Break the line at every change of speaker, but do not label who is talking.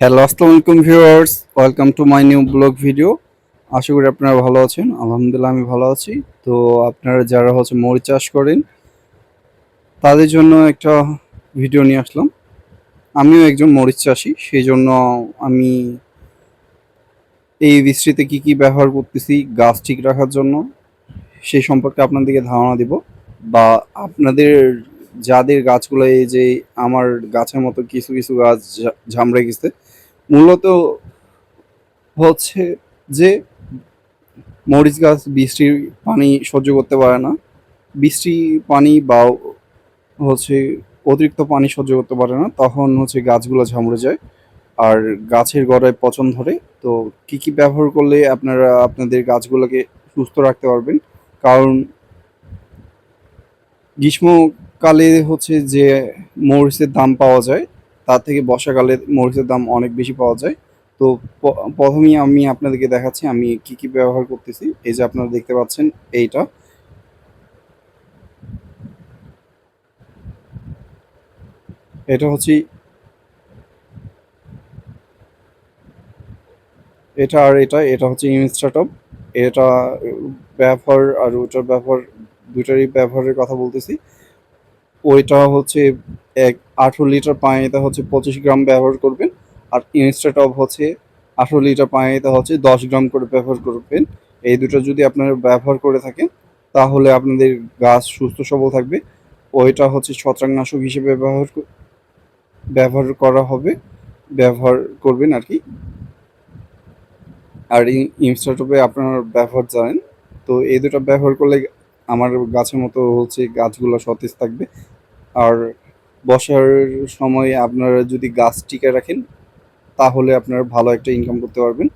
Hello, আসসালামু আলাইকুম viewers. Welcome to my new blog video আশা করি আপনারা ভালো আছেন। আলহামদুলিল্লাহ, আমি ভালো আছি। তো আপনারা যারা হচ্ছে মরিচ চাষ করেন, তাদের জন্য একটা ভিডিও নিয়ে আসলাম। আমিও একজন মরিচ চাষি সেই জন্য আমি এই বৃষ্টিতে কি কি ব্যবহার করতেছি, গাছ ঠিক রাখার জন্য, সেই সম্পর্কে আপনাদেরকে ধারণা দিব। বা আপনাদের যাদের গাছগুলো, এই যে আমার গাছের মতো কিছু কিছু গাছ ঝামড়ে গেছে মূলত হচ্ছে যে মরিচ গাছ বৃষ্টির পানি সহ্য করতে পারে না। বৃষ্টি পানি বা হচ্ছে অতিরিক্ত পানি সহ্য করতে পারে না, তখন হচ্ছে গাছগুলো ঝামড়ে যায়। আর গাছের গোড়ায় পচন ধরে। তো কি কি ব্যবহার করলে আপনারা আপনাদের গাছগুলোকে সুস্থ রাখতে পারবেন? কারণ গ্রীষ্মকালে হচ্ছে যে মরিচের দাম পাওয়া যায়। তার থেকে বর্ষাকালে মরিচের দাম অনেক বেশি পাওয়া যায়। তো প্রথমেই আমি আপনাদেরকে দেখাচ্ছি আমি কি কি ব্যবহার করতেছি। এই যে আপনারা দেখতে পাচ্ছেন এইটা। এটা হচ্ছে এটা আর এটা এটা হচ্ছে ইনস্টাটপ। এটা ব্যবহার আর ওটার ব্যবহার দুটারই ব্যবহারের কথা বলতেছি। ওইটা হচ্ছে এক আঠেরো লিটার পানিতে হচ্ছে পঁচিশ গ্রাম ব্যবহার করবেন। আর ইনস্টাটপ হচ্ছে আঠেরো লিটার পানিতে হচ্ছে দশ গ্রাম করে ব্যবহার করবেন। এই দুটো যদি আপনারা ব্যবহার করে থাকেন, তাহলে আপনাদের গাছ সুস্থ সবল থাকবে। ওইটা হচ্ছে ছত্রাকনাশক হিসেবে ব্যবহার ব্যবহার করা হবে, ব্যবহার করবেন আর কি। আর ইনস্টাটপে আপনার ব্যবহার জানেন। তো এই দুটো ব্যবহার করলে আমার গাছের মতো হচ্ছে গাছগুলো সতেজ থাকবে। আর বর্ষার সময় আপনারা যদি গাছ টিকে রাখেন তাহলে আপনারা ভালো একটা ইনকাম করতে পারবেন।